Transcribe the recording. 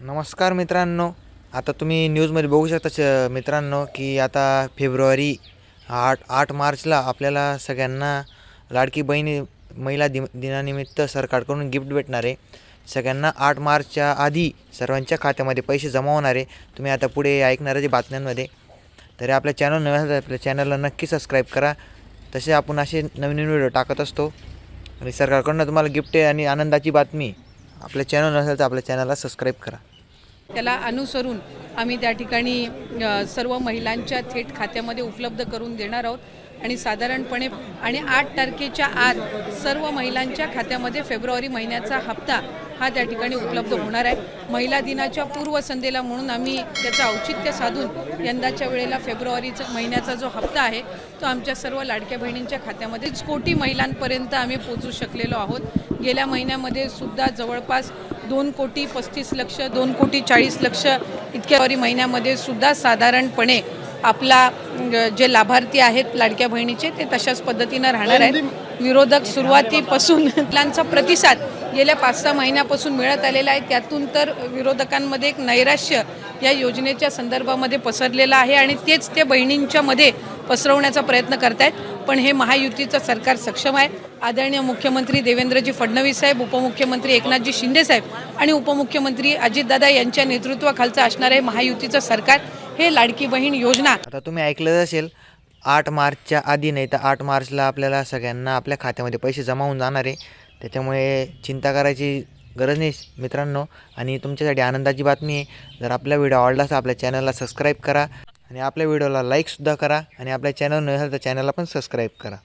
नमस्कार मित्रांनो. आता तुम्ही न्यूजमध्ये बघू शकता मित्रांनो की आता फेब्रुवारी आठ आठ मार्चला आपल्याला सगळ्यांना लाडकी बहिणी महिला दि दिनानिमित्त सरकारकडून गिफ्ट भेटणार आहे. सगळ्यांना आठ मार्चच्या आधी सर्वांच्या खात्यामध्ये पैसे जमा होणार आहे. तुम्ही आता पुढे ऐकणाऱ्या आहे बातम्यांमध्ये. तरी आपल्या चॅनल नव्या असेल तर आपल्या चॅनलला नक्की सबस्क्राईब करा. तसे आपण असे नवीन नवीन व्हिडिओ टाकत असतो. आणि सरकारकडून तुम्हाला गिफ्ट आहे आणि आनंदाची बातमी आपल्या चॅनल नसेल तर आपल्या चॅनलला सबस्क्राईब करा. त्याला अनुसरून आम्ही त्या ठिकाणी सर्व महिलांच्या थेट खात्यामध्ये उपलब्ध करून देणार आहोत. आणि साधारणपणे आणि आठ तारखेच्या आत सर्व महिलांच्या खात्यामध्ये फेब्रुवारी महिन्याचा हप्ता हा त्या ठिकाणी उपलब्ध होणार आहे. महिला दिनाच्या पूर्वसंध्येला म्हणून आम्ही त्याचं औचित्य साधून यंदाच्या वेळेला फेब्रुवारीचा महिन्याचा जो हप्ता आहे तो आमच्या सर्व लाडक्या बहिणींच्या खात्यामध्ये कोटी महिलांपर्यंत आम्ही पोचू शकलेलो आहोत. गेल्या महिन्यामध्ये सुद्धा जवळपास दोन कोटी पस्तीस लक्ष दोन कोटी चाळीस लक्ष इतक्या महिन्यामध्ये सुद्धा साधारणपणे आपला जे लाभार्थी आहेत लाडक्या बहिणीचे ते तशाच पद्धतीनं राहणार आहेत. विरोधक सुरुवातीपासून मुलांचा प्रतिसाद गेल्या पाच सहा महिन्यापासून मिळत आलेला आहे. त्यातून तर विरोधकांमध्ये एक नैराश्य या योजनेच्या संदर्भामध्ये पसरलेलं आहे आणि तेच ते बहिणींच्यामध्ये पसरवण्याचा प्रयत्न करत आहेत पण हे महायुतीचं सरकार सक्षम आहे. आदरणीय मुख्यमंत्री देवेंद्रजी फडणवीस साहेब उपमुख्यमंत्री एकनाथजी शिंदे साहेब आणि उपमुख्यमंत्री अजितदादा यांच्या नेतृत्वाखालचं असणारे महायुतीचं सरकार. हे लाडकी बहीण योजना. आता तुम्ही ऐकलं असेल आठ मार्चच्या आधी नाही तर आठ मार्चला आपल्याला सगळ्यांना आपल्या खात्यामध्ये पैसे जमा होऊन जाणार आहे. त्याच्यामुळे चिंता करायची गरज नाही मित्रांनो. आणि तुमच्यासाठी आनंदाची बातमी आहे. जर आपला व्हिडिओ आवडला तर आपल्या चॅनलला सबस्क्राईब करा. आणि आपल्या व्हिडिओला लाईकसुद्धा करा आणि आपल्या चॅनल नसेल तर चॅनलला पण सबस्क्राईब करा.